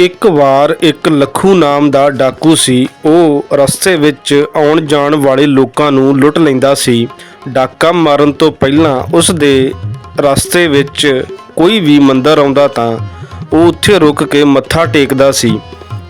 ਇੱਕ ਵਾਰ ਇੱਕ ਲੱਖੂ ਨਾਮ ਦਾ ਡਾਕੂ ਸੀ। ਉਹ ਰਸਤੇ ਵਿੱਚ ਆਉਣ ਜਾਣ ਵਾਲੇ ਲੋਕਾਂ ਨੂੰ ਲੁੱਟ ਲੈਂਦਾ ਸੀ। ਡਾਕਾ ਮਾਰਨ ਤੋਂ ਪਹਿਲਾਂ ਉਸ ਦੇ ਰਸਤੇ ਵਿੱਚ ਕੋਈ ਵੀ ਮੰਦਰ ਆਉਂਦਾ ਤਾਂ ਉਹ ਉੱਥੇ ਰੁਕ ਕੇ ਮੱਥਾ ਟੇਕਦਾ ਸੀ।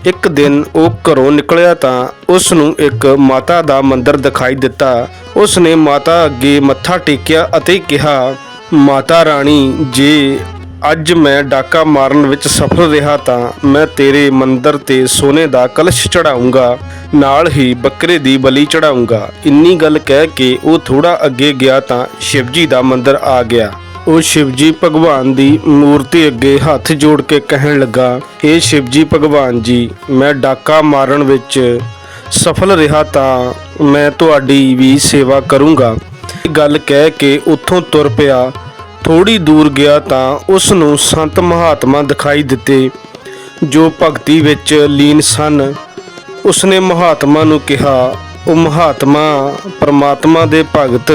ਇੱਕ ਦਿਨ ਉਹ ਘਰੋਂ ਨਿਕਲਿਆ ਤਾਂ ਉਸ ਨੂੰ ਇੱਕ ਮਾਤਾ ਦਾ ਮੰਦਰ ਦਿਖਾਈ ਦਿੱਤਾ। ਉਸ ਨੇ ਮਾਤਾ ਅੱਗੇ ਮੱਥਾ ਟੇਕਿਆ ਅਤੇ ਕਿਹਾ, ਮਾਤਾ ਰਾਣੀ, ਜੇ ਅੱਜ ਮੈਂ ਡਾਕਾ ਮਾਰਨ ਵਿੱਚ ਸਫਲ ਰਿਹਾ ਤਾਂ ਮੈਂ ਤੇਰੇ ਮੰਦਰ ਤੇ ਸੋਨੇ ਦਾ ਕਲਸ਼ ਚੜਾਉਂਗਾ, ਨਾਲ ਹੀ ਬੱਕਰੇ ਦੀ ਬਲੀ ਚੜਾਉਂਗਾ। ਇੰਨੀ ਗੱਲ ਕਹਿ ਕੇ ਉਹ ਥੋੜਾ ਅੱਗੇ ਗਿਆ ਤਾਂ ਸ਼ਿਵਜੀ ਦਾ ਮੰਦਰ ਆ ਗਿਆ। ਉਹ ਸ਼ਿਵਜੀ ਭਗਵਾਨ ਦੀ ਮੂਰਤੀ ਅੱਗੇ ਹੱਥ ਜੋੜ ਕੇ ਕਹਿਣ ਲੱਗਾ हे ਸ਼ਿਵਜੀ ਭਗਵਾਨ ਜੀ, ਮੈਂ ਡਾਕਾ ਮਾਰਨ ਵਿੱਚ ਸਫਲ ਰਿਹਾ ਤਾਂ ਮੈਂ ਤੁਹਾਡੀ ਵੀ ਸੇਵਾ ਕਰੂੰਗਾ। ਇਹ ਗੱਲ ਕਹਿ ਕੇ ਉੱਥੋਂ ਤੁਰ ਪਿਆ। ਥੋੜੀ ਦੂਰ ਗਿਆ ਤਾਂ ਉਸ ਨੂੰ ਸੰਤ ਮਹਾਤਮਾ ਦਿਖਾਈ ਦਿੱਤੇ, ਜੋ ਭਗਤੀ ਵਿੱਚ ਲੀਨ ਸਨ। ਉਸਨੇ ਮਹਾਤਮਾ ਨੂੰ ਕਿਹਾ, ਉਹ ਮਹਾਤਮਾ, ਪ੍ਰਮਾਤਮਾ ਦੇ ਭਗਤ,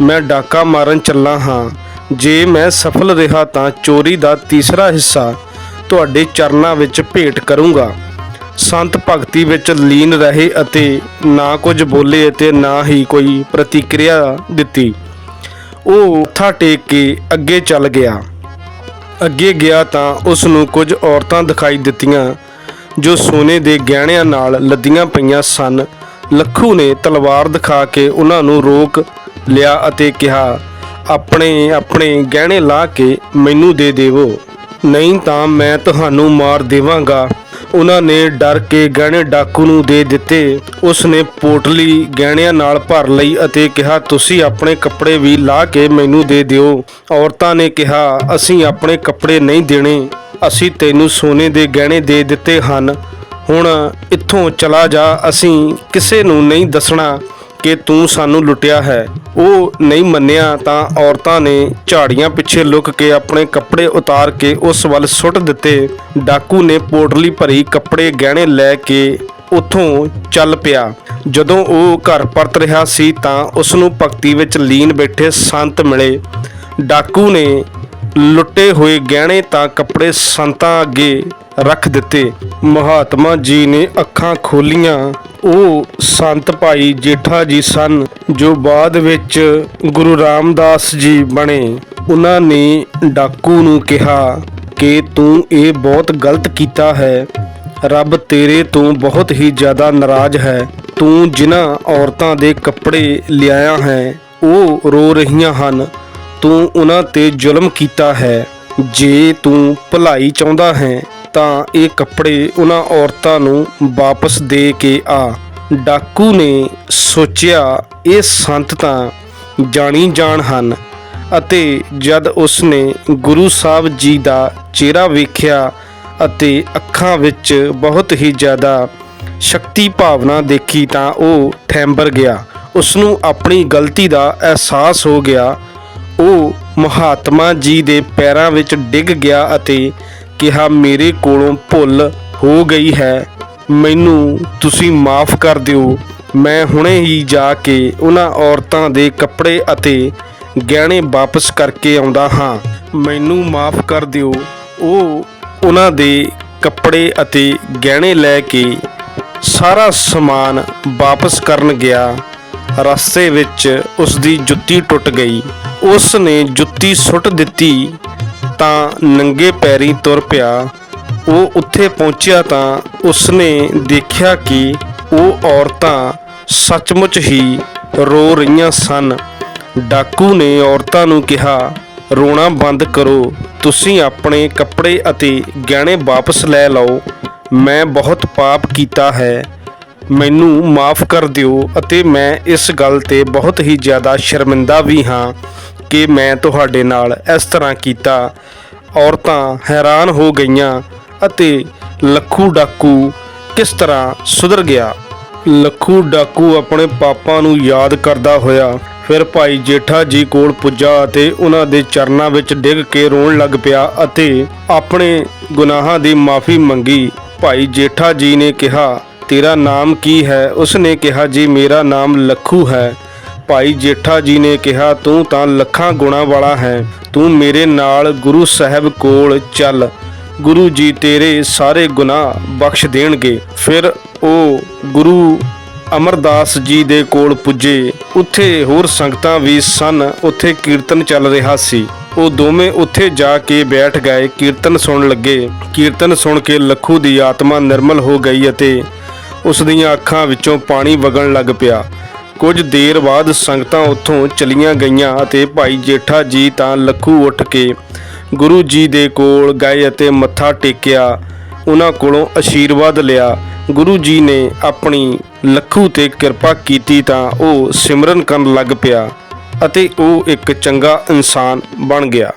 ਮੈਂ ਡਾਕਾ ਮਾਰਨ ਚੱਲਾ ਹਾਂ। ਜੇ ਮੈਂ ਸਫਲ ਰਿਹਾ ਤਾਂ ਚੋਰੀ ਦਾ ਤੀਸਰਾ ਹਿੱਸਾ ਤੁਹਾਡੇ ਚਰਨਾਂ ਵਿੱਚ ਭੇਟ ਕਰੂੰਗਾ। ਸੰਤ ਭਗਤੀ ਵਿੱਚ ਲੀਨ ਰਹੇ ਅਤੇ ਨਾ ਕੁਝ ਬੋਲੇ ਅਤੇ ਨਾ ਹੀ ਕੋਈ ਪ੍ਰਤੀਕਿਰਿਆ ਦਿੱਤੀ। ਉਹ ਮੱਥਾ ਟੇਕ ਕੇ ਅੱਗੇ ਚੱਲ ਗਿਆ। ਅੱਗੇ ਗਿਆ ਤਾਂ ਉਸ ਨੂੰ ਕੁਝ ਔਰਤਾਂ ਦਿਖਾਈ ਦਿੱਤੀਆਂ, ਜੋ ਸੋਨੇ ਦੇ ਗਹਿਣਿਆਂ ਨਾਲ ਲੱਦੀਆਂ ਪਈਆਂ ਸਨ। ਲੱਖੂ ਨੇ ਤਲਵਾਰ ਦਿਖਾ ਕੇ ਉਹਨਾਂ ਨੂੰ ਰੋਕ ਲਿਆ ਅਤੇ ਕਿਹਾ, ਆਪਣੇ ਆਪਣੇ ਗਹਿਣੇ ਲਾ ਕੇ ਮੈਨੂੰ ਦੇ ਦੇਵੋ, ਨਹੀਂ ਤਾਂ ਮੈਂ ਤੁਹਾਨੂੰ ਮਾਰ ਦੇਵਾਂਗਾ। ਉਹਨਾਂ ਨੇ ਡਰ ਕੇ ਗਹਿਣੇ ਡਾਕੂ ਨੂੰ ਦੇ ਦਿੱਤੇ। ਉਸ ਨੇ ਪੋਟਲੀ ਗਹਿਣਿਆਂ ਨਾਲ ਭਰ ਲਈ ਅਤੇ ਕਿਹਾ, ਤੁਸੀਂ ਆਪਣੇ ਕੱਪੜੇ ਵੀ ਲਾ ਕੇ ਮੈਨੂੰ ਦੇ ਦਿਓ। ਔਰਤਾਂ ਨੇ ਕਿਹਾ, ਅਸੀਂ ਆਪਣੇ ਕੱਪੜੇ ਨਹੀਂ ਦੇਣੇ। ਅਸੀਂ ਤੈਨੂੰ ਸੋਨੇ ਦੇ ਗਹਿਣੇ ਦੇ ਦਿੱਤੇ ਹਨ। ਹੁਣ ਇੱਥੋਂ ਚਲਾ ਜਾ। ਅਸੀਂ ਕਿਸੇ ਨੂੰ ਨਹੀਂ ਦੱਸਣਾ। ਕਿ ਤੂੰ ਸਾਨੂੰ ਲੁੱਟਿਆ ਹੈ। ਉਹ ਨਹੀਂ ਮੰਨਿਆ ਤਾਂ ਔਰਤਾਂ ਨੇ ਝਾੜੀਆਂ ਪਿੱਛੇ ਲੁਕ ਕੇ ਆਪਣੇ ਕੱਪੜੇ ਉਤਾਰ ਕੇ ਉਸ ਵੱਲ ਸੁੱਟ ਦਿੱਤੇ। ਡਾਕੂ ਨੇ ਪੋਟਲੀ ਭਰੀ ਕੱਪੜੇ ਗਹਿਣੇ ਲੈ ਕੇ ਉੱਥੋਂ ਚੱਲ ਪਿਆ। ਜਦੋਂ ਉਹ ਘਰ ਪਰਤ ਰਿਹਾ ਸੀ ਤਾਂ ਉਸ ਨੂੰ ਭਗਤੀ ਵਿੱਚ ਲੀਨ ਬੈਠੇ ਸੰਤ ਮਿਲੇ। ਡਾਕੂ ਨੇ ਲੁੱਟੇ ਹੋਏ ਗਹਿਣੇ ਤਾਂ ਕੱਪੜੇ ਸੰਤਾਂ ਅੱਗੇ ਰੱਖ ਦਿੱਤੇ। ਮਹਾਤਮਾ ਜੀ ਨੇ ਅੱਖਾਂ ਖੋਲੀਆਂ। ਉਹ ਸੰਤ ਭਾਈ ਜੇਠਾ ਜੀ ਸਨ, ਜੋ ਬਾਅਦ ਵਿੱਚ ਗੁਰੂ ਰਾਮਦਾਸ ਜੀ ਬਣੇ। ਉਹਨਾਂ ਨੇ ਡਾਕੂ ਨੂੰ ਕਿਹਾ ਕਿ ਤੂੰ ਇਹ ਬਹੁਤ ਗਲਤ ਕੀਤਾ ਹੈ। ਰੱਬ ਤੇਰੇ ਤੋਂ ਬਹੁਤ ਹੀ ਜ਼ਿਆਦਾ ਨਾਰਾਜ਼ ਹੈ। ਤੂੰ ਜਿਨ੍ਹਾਂ ਔਰਤਾਂ ਦੇ ਕੱਪੜੇ ਲਿਆਇਆ ਹੈ, ਉਹ ਰੋ ਰਹੀਆਂ ਹਨ। ਤੂੰ ਉਹਨਾਂ ਤੇ ਜ਼ੁਲਮ ਕੀਤਾ ਹੈ। ਜੇ ਤੂੰ ਭਲਾਈ ਚਾਹੁੰਦਾ ਹੈ, ਤਾਂ ਇਹ ਕੱਪੜੇ ਉਹਨਾਂ ਔਰਤਾਂ ਨੂੰ ਵਾਪਸ ਦੇ ਕੇ ਆ। ਡਾਕੂ ਨੇ ਸੋਚਿਆ, ਇਹ ਸੰਤ ਤਾਂ ਜਾਣੀ ਜਾਣ ਹਨ। ਅਤੇ ਜਦ ਉਸਨੇ ਗੁਰੂ ਸਾਹਿਬ ਜੀ ਦਾ ਚਿਹਰਾ ਵੇਖਿਆ ਅਤੇ ਅੱਖਾਂ ਵਿੱਚ ਬਹੁਤ ਹੀ ਜ਼ਿਆਦਾ ਸ਼ਕਤੀ ਭਾਵਨਾ ਦੇਖੀ ਤਾਂ ਉਹ ਠੈਂਬਰ ਗਿਆ। ਉਸ ਨੂੰ ਆਪਣੀ ਗਲਤੀ ਦਾ ਅਹਿਸਾਸ ਹੋ ਗਿਆ ਮਹਾਤਮਾ ਜੀ ਦੇ ਪੈਰਾਂ ਵਿੱਚ ਡਿੱਗ ਗਿਆ ਅਤੇ ਕਿਹਾ, ਮੇਰੇ ਕੋਲੋਂ ਭੁੱਲ ਹੋ ਗਈ ਹੈ। ਮੈਨੂੰ ਤੁਸੀਂ ਮਾਫ ਕਰ ਦਿਓ। ਮੈਂ ਹੁਣੇ ਹੀ ਜਾ ਕੇ ਉਹਨਾਂ ਔਰਤਾਂ ਦੇ ਕੱਪੜੇ ਅਤੇ ਗਹਿਣੇ ਵਾਪਸ ਕਰਕੇ ਆਉਂਦਾ ਹਾਂ। ਮੈਨੂੰ ਮਾਫ ਕਰ ਦਿਓ। ਉਹ ਉਹਨਾਂ ਦੇ ਕੱਪੜੇ ਅਤੇ ਗਹਿਣੇ ਲੈ ਕੇ ਸਾਰਾ ਸਮਾਨ ਵਾਪਸ ਕਰਨ ਗਿਆ। ਰਸਤੇ ਵਿੱਚ ਉਸ ਦੀ ਜੁੱਤੀ ਟੁੱਟ ਗਈ। ਉਸ ਨੇ ਜੁੱਤੀ ਸੁੱਟ ਦਿੱਤੀ ਤਾਂ ਨੰਗੇ ਪੈਰੀ ਤੁਰ ਪਿਆ। ਉਹ ਉੱਥੇ ਪਹੁੰਚਿਆ ਤਾਂ ਉਸਨੇ ਦੇਖਿਆ ਕਿ ਉਹ ਔਰਤਾਂ ਸੱਚਮੁੱਚ ਹੀ ਰੋ ਰਹੀਆਂ ਸਨ। ਡਾਕੂ ਨੇ ਔਰਤਾਂ ਨੂੰ ਕਿਹਾ, ਰੋਣਾ ਬੰਦ ਕਰੋ। ਤੁਸੀਂ ਆਪਣੇ ਕੱਪੜੇ ਅਤੇ ਗਹਿਣੇ ਵਾਪਸ ਲੈ ਲਓ। ਮੈਂ ਬਹੁਤ ਪਾਪ ਕੀਤਾ ਹੈ। ਮੈਨੂੰ ਮਾਫ ਕਰ ਦਿਓ ਅਤੇ ਮੈਂ ਇਸ ਗੱਲ ਤੇ ਬਹੁਤ ਹੀ ਜ਼ਿਆਦਾ ਸ਼ਰਮਿੰਦਾ ਵੀ ਹਾਂ ਕਿ ਮੈਂ ਤੁਹਾਡੇ ਨਾਲ ਇਸ ਤਰ੍ਹਾਂ ਕੀਤਾ। ਔਰਤਾਂ ਹੈਰਾਨ ਹੋ ਗਈਆਂ ਅਤੇ ਲੱਖੂ ਡਾਕੂ ਕਿਸ ਤਰ੍ਹਾਂ ਸੁਧਰ ਗਿਆ। ਲੱਖੂ ਡਾਕੂ ਆਪਣੇ ਪਾਪਾਂ ਨੂੰ ਯਾਦ ਕਰਦਾ ਹੋਇਆ, ਫਿਰ ਭਾਈ ਜੇਠਾ ਜੀ ਕੋਲ ਪੁੱਜਾ ਅਤੇ ਉਹਨਾਂ ਦੇ ਚਰਨਾਂ ਵਿੱਚ ਡਿੱਗ ਕੇ ਰੋਣ ਲੱਗ ਪਿਆ ਅਤੇ ਆਪਣੇ ਗੁਨਾਹਾਂ ਦੀ ਮਾਫੀ ਮੰਗੀ। ਭਾਈ ਜੇਠਾ ਜੀ ਨੇ ਕਿਹਾ ਤੇਰਾ ਨਾਮ ਕੀ ਹੈ? ਉਸਨੇ ਕਿਹਾ, ਜੀ ਮੇਰਾ ਨਾਮ ਲੱਖੂ ਹੈ, ਭਾਈ ਜੇਠਾ ਜੀ ਨੇ ਕਿਹਾ, ਤੂੰ ਤਾਂ ਲੱਖਾਂ ਗੁਣਾ ਵਾਲਾ ਹੈ। ਤੂੰ ਮੇਰੇ ਨਾਲ ਗੁਰੂ ਸਾਹਿਬ ਕੋਲ ਚੱਲ। ਗੁਰੂ ਜੀ ਤੇਰੇ ਸਾਰੇ ਗੁਨਾਹ ਬਖਸ਼ ਦੇਣਗੇ। ਫਿਰ ਉਹ ਗੁਰੂ ਅਮਰਦਾਸ ਜੀ ਦੇ ਕੋਲ ਪੁੱਜੇ। ਉੱਥੇ ਹੋਰ ਸੰਗਤਾਂ ਵੀ ਸਨ। ਉੱਥੇ ਕੀਰਤਨ ਚੱਲ ਰਿਹਾ ਸੀ। ਉਹ ਦੋਵੇਂ ਉੱਥੇ ਜਾ ਕੇ ਬੈਠ ਗਏ। ਕੀਰਤਨ ਸੁਣਨ ਲੱਗੇ। ਕੀਰਤਨ ਸੁਣ ਕੇ ਲੱਖੂ ਦੀ ਆਤਮਾ ਨਿਰਮਲ ਹੋ ਗਈ ਅਤੇ ਉਸ ਦੀਆਂ ਅੱਖਾਂ ਵਿੱਚੋਂ ਪਾਣੀ ਵਗਣ ਲੱਗ ਪਿਆ। ਕੁਝ ਦੇਰ ਬਾਅਦ ਸੰਗਤਾਂ ਉੱਥੋਂ ਚਲੀਆਂ ਗਈਆਂ ਅਤੇ ਭਾਈ ਜੇਠਾ ਜੀ ਤਾਂ ਲੱਖੂ ਉੱਠ ਕੇ ਗੁਰੂ ਜੀ ਦੇ ਕੋਲ ਗਏ ਅਤੇ ਮੱਥਾ ਟੇਕਿਆ। ਉਹਨਾਂ ਕੋਲੋਂ ਅਸ਼ੀਰਵਾਦ ਲਿਆ। ਗੁਰੂ ਜੀ ਨੇ ਆਪਣੀ ਲੱਖੂ ਤੇ ਕਿਰਪਾ ਕੀਤੀ ਤਾਂ ਉਹ ਸਿਮਰਨ ਕਰਨ ਲੱਗ ਪਿਆ ਅਤੇ ਉਹ ਇੱਕ ਚੰਗਾ ਇਨਸਾਨ ਬਣ ਗਿਆ।